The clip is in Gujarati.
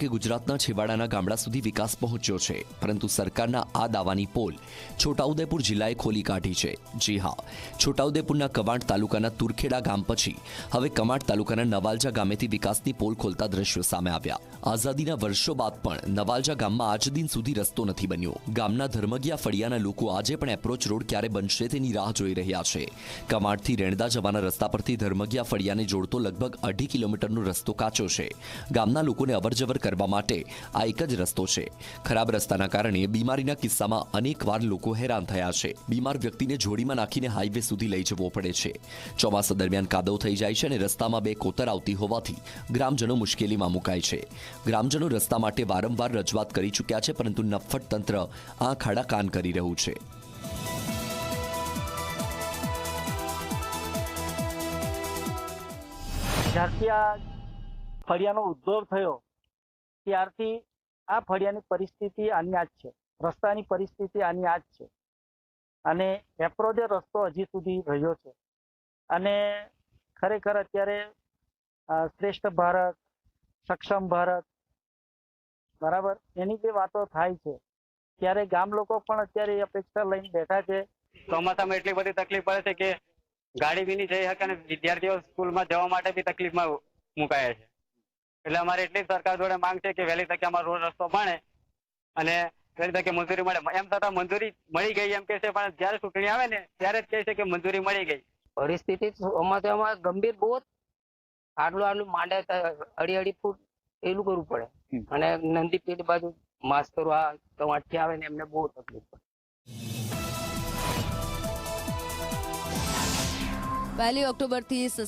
કે ગુજરાતના છેવાડાના ગામડા સુધી વિકાસ પહોંચ્યો છે, પરંતુ સરકારના આ દાવાની પોલ છોટાઉદેપુર જિલ્લાએ ખોલી કાઢી છે. જી હા, છોટાઉદેપુરના કવાંટ તાલુકાના તુરખેડા ગામ પછી હવે કમાટ તાલુકાના નવાલજા ગામેથી વિકાસની પોલ ખોલતા દ્રશ્યો સામે આવ્યા. આઝાદીના વર્ષો બાદ પણ નવાલજા ગામમાં આજ દિન સુધી રસ્તો નથી બન્યો. ગામના ધર્મગિયા ફળિયાના લોકો આજે પણ એપ્રોચ રોડ ક્યારે બનશે તેની રાહ જોઈ રહ્યા છે. કમાટથી રેણદા જવાના રસ્તા પરથી ધર્મગિયા ફળિયાને જોડતો લગભગ અઢી કિલોમીટરનો રસ્તો કાચો છે. ગામના લોકોને અવરજવર કરવા માટે આ એક જ રસ્તો છે. ખરાબ રસ્તાના કારણે બીમારીના કિસ્સામાં અનેકવાર લોકો હેરાન થયા છે. બીમાર વ્યક્તિને જોડીમાં નાખીને હાઈવે સુધી લઈ જવો પડે છે. ચોમાસા દરમિયાન કાદવ થઈ જાય છે અને રસ્તામાં બે કોતર આવતી હોવાથી ગ્રામજનો મુશ્કેલીમાં મુકાય છે. ગ્રામજનો રસ્તા માટે વારંવાર રજૂઆત કરી ચૂક્યા છે, પરંતુ નફટ તંત્ર આ ખાડા કાન કરી રહ્યું છે. ફળિયાનો ઉદ્ભવ થયો ત્યારથી આ ફળિયાની પરિસ્થિતિ આની આ જ છે. રસ્તાની પરિસ્થિતિ આની આ જ છે. અને એપ્રોજે રસ્તો હજી સુધી રહ્યો છે. અને ખરેખર અત્યારે શ્રેષ્ઠ ભારત, સક્ષમ ભારત, બરાબર? એની જે વાતો થાય છે, ત્યારે ગામ લોકો પણ અત્યારે અપેક્ષા લઈને બેઠા છે. ચોમાસામાં એટલી બધી તકલીફ પડે છે કે ગાડી બી નહીં જઈ શકે અને વિદ્યાર્થીઓ સ્કૂલમાં જવા માટે બી તકલીફમાં મુકાયા છે. એટલે અમારે એટલી સરકાર જોડે માંગ છે કે વહેલી તકે અમારો રોડ રસ્તો બને અને વહેલી તકે મંજૂરી મળે. એમ છતાં મંજૂરી મળી ગઈ એમ કે છે પણ જ્યારે ચૂંટણી આવે ને ત્યારે જ કહે છે કે મંજૂરી મળી ગઈ. પરિસ્થિતિ ગંભીર બહુ આટલું આટલું માંડે અઢી અઢી ફૂટ એલું કરવું પડે. અને નંદી બાજુ માસ્તરો આ કવાંટથી આવે ને એમને બહુ તકલીફ પડે. પહેલી ઓક્ટોબરથી સસ્તા